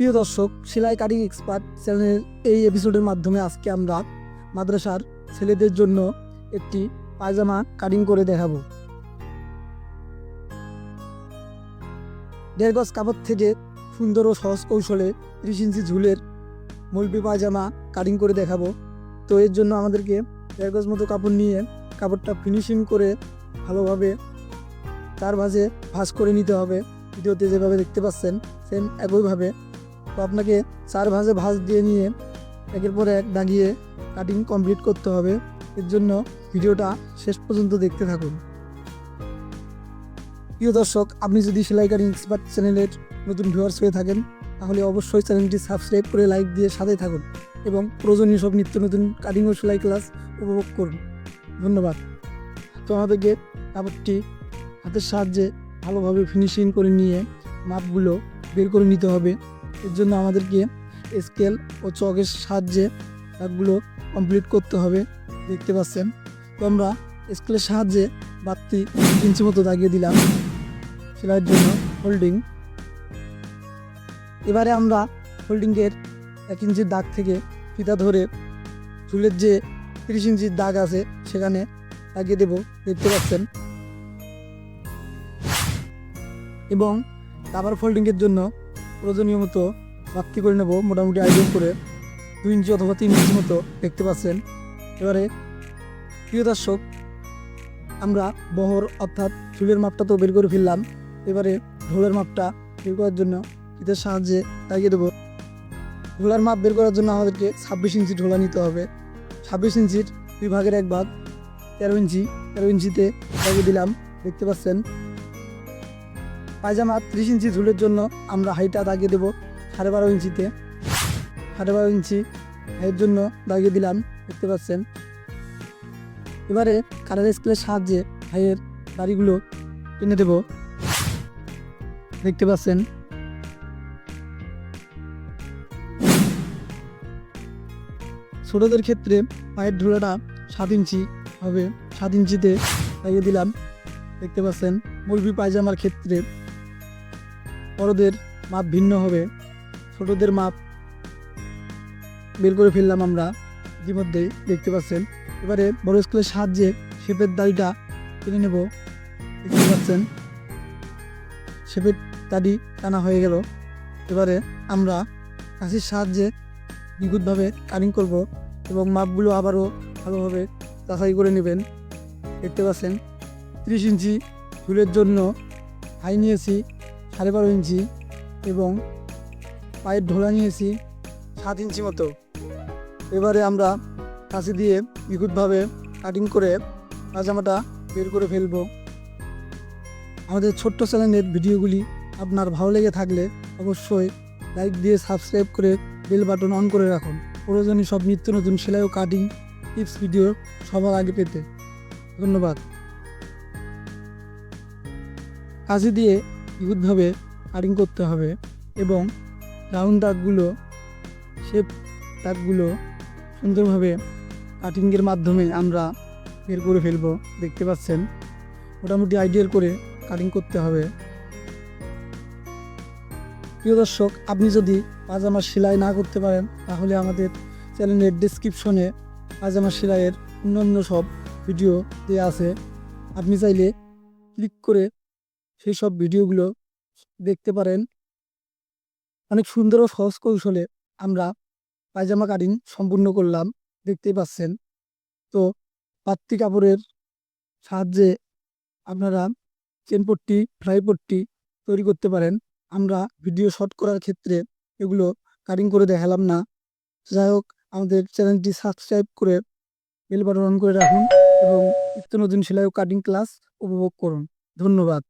প্রিয় দর্শক সেলাই কাটিং এক্সপার্ট চ্যানেলের এই এপিসোডের মাধ্যমে আজকে আমরা মাদ্রাসার ছেলেদের জন্য একটি পায়জামা কাটিং করে দেখাবো। দেড় গজ কাপড় থেকে সুন্দর ও সহজ কৌশলে ত্রিশ ইঞ্চি ঝুলের মলবি পায়জামা কাটিং করে দেখাবো। তো এর জন্য আমাদেরকে দেড় গজ মতো কাপড় নিয়ে কাপড়টা ফিনিশিং করে ভালোভাবে তার ভাঁজে ভাঁজ করে নিতে হবে। ভিডিওতে যেভাবে দেখতে পাচ্ছেন সেম একইভাবে তো আপনাকে চার ভাঁজে ভাঁজ দিয়ে নিয়ে একের পর এক দাগিয়ে কাটিং কমপ্লিট করতে হবে। এর জন্য ভিডিওটা শেষ পর্যন্ত দেখতে থাকুন। প্রিয় দর্শক, আপনি যদি সেলাই কাটিং এক্সপার্ট চ্যানেলের নতুন ভিউয়ার্স হয়ে থাকেন, তাহলে অবশ্যই চ্যানেলটি সাবস্ক্রাইব করে লাইক দিয়ে সাথে থাকুন এবং প্রয়োজনীয় সব নিত্য নতুন কাটিং ও সেলাই ক্লাস উপভোগ করুন। ধন্যবাদ। তো আমাদেরকে কাপড়টি হাতের সাহায্যে ভালোভাবে ফিনিশিং করে নিয়ে মাপগুলো বের করে নিতে হবে। এর জন্য আমাদেরকে স্কেল ও চকের সাহায্যে দাগগুলো কমপ্লিট করতে হবে, দেখতে পাচ্ছেন। তো আমরা স্কেলের সাহায্যে বাতি ইঞ্চি মতো দাগিয়ে দিলাম সেলাইয়ের জন্য হোল্ডিং এবারে আমরা হোল্ডিংয়ের এক ইঞ্চির দাগ থেকে ফিতা ধরে চুলের যে তিরিশ ইঞ্চির দাগ আছে সেখানে লাগিয়ে দেব, দেখতে পাচ্ছেন। এবং রাবার ফোল্ডিংয়ের জন্য প্রয়োজনীয় মতো বাক্তি করে নেব, মোটামুটি আইডিয়া করে দুই ইঞ্চি অথবা তিন ইঞ্চি মতো দেখতে পাচ্ছেন। এবারে প্রিয় দর্শক, আমরা বহর অর্থাৎ চুলের মাপটা তো বের করে ফেললাম। এবারে ঢোলের মাপটা বের করার জন্য ফিতের সাহায্যে লাগিয়ে দেবো। ঢোলার মাপ বের করার জন্য আমাদেরকে ছাব্বিশ ইঞ্চি ঢোলা নিতে হবে। ছাব্বিশ ইঞ্চির দুই ভাগের এক ভাগ তেরো ইঞ্চি, তেরো ইঞ্চিতে লাগিয়ে দিলাম। দেখতে পাচ্ছেন পায়জামা ত্রিশ ইঞ্চি ঝুলের জন্য আমরা হাইটা দাগিয়ে দেবো সাড়ে বারো ইঞ্চিতে। সাড়ে বারো ইঞ্চি হাইয়ের জন্য দাগিয়ে দিলাম, দেখতে পাচ্ছেন। এবারে কালার স্কেলের সাহায্যে হাইয়ের দাড়িগুলো টেনে দেব। দেখতে পাচ্ছেন। ছোটদের ক্ষেত্রে পায়ের ঢোলাটা সাত ইঞ্চি হবে, সাত ইঞ্চিতে লাগিয়ে দিলাম, দেখতে পাচ্ছেন। মুরগি পায়জামার ক্ষেত্রে বড়দের মাপ ভিন্ন হবে, ছোটদের মাপ বের করে ফেললাম আমরা ইতিমধ্যেই, দেখতে পাচ্ছেন। এবারে বড় স্কুলের সাহায্যে শেপের দাড়িটা টেনে নেব, দেখতে পাচ্ছেন। শেপের দাড়ি টানা হয়ে গেল। এবারে আমরা কাশির সাহায্যে নিখুঁতভাবে কাটিং করব এবং মাপগুলো আবারও ভালোভাবে যাচাই করে নেবেন। দেখতে পাচ্ছেন, ত্রিশ ইঞ্চি চুলের জন্য হাই নিয়েছি। সাড়ে বারো ইঞ্চি এবং পায়ের ঢোলা নিয়েছি সাত ইঞ্চি মতো। এবারে আমরা কাঁচি দিয়ে নিখুঁতভাবে কাটিং করে পাজামাটা বের করে ফেলব। আমাদের ছোট্ট চ্যানেলের ভিডিওগুলি আপনার ভালো লেগে থাকলে অবশ্যই লাইক দিয়ে সাবস্ক্রাইব করে বেল বাটন অন করে রাখুন। প্রয়োজনীয় সব নিত্য নতুন সেলাই ও কাটিং টিপস ভিডিও সবার আগে পেতে। ধন্যবাদ। কাঁচি দিয়ে নিখুঁতভাবে কাটিং করতে হবে এবং রাউন্ড দাগগুলো শেপ দাগগুলো সুন্দরভাবে কাটিংয়ের মাধ্যমে আমরা বের করে ফেলব। দেখতে পাচ্ছেন, মোটামুটি আইডিয়াল করে কাটিং করতে হবে। প্রিয় দর্শক, আপনি যদি পাজামা সেলাই না করতে পারেন, তাহলে আমাদের চ্যানেলের ডিসক্রিপশনে পাজামা সেলাইয়ের অন্যান্য সব ভিডিও দেওয়া আছে। আপনি চাইলে ক্লিক করে সেই সব ভিডিওগুলো দেখতে পারেন। অনেক সুন্দর ও সহজ কৌশলে আমরা পায়জামা কাটিং সম্পূর্ণ করলাম, দেখতেই পাচ্ছেন। তো পাত্তি কাপড়ের সাহায্যে আপনারা চেন পট্টি ফ্রাই পট্টি তৈরি করতে পারেন। আমরা ভিডিও শর্ট করার ক্ষেত্রে এগুলো কাটিং করে দেখালাম না। যাই হোক, আমাদের চ্যানেলটি সাবস্ক্রাইব করে বেল বাটন অন করে রাখুন এবং নিত্য নতুন সেলাই ও কাটিং ক্লাস উপভোগ করুন। ধন্যবাদ।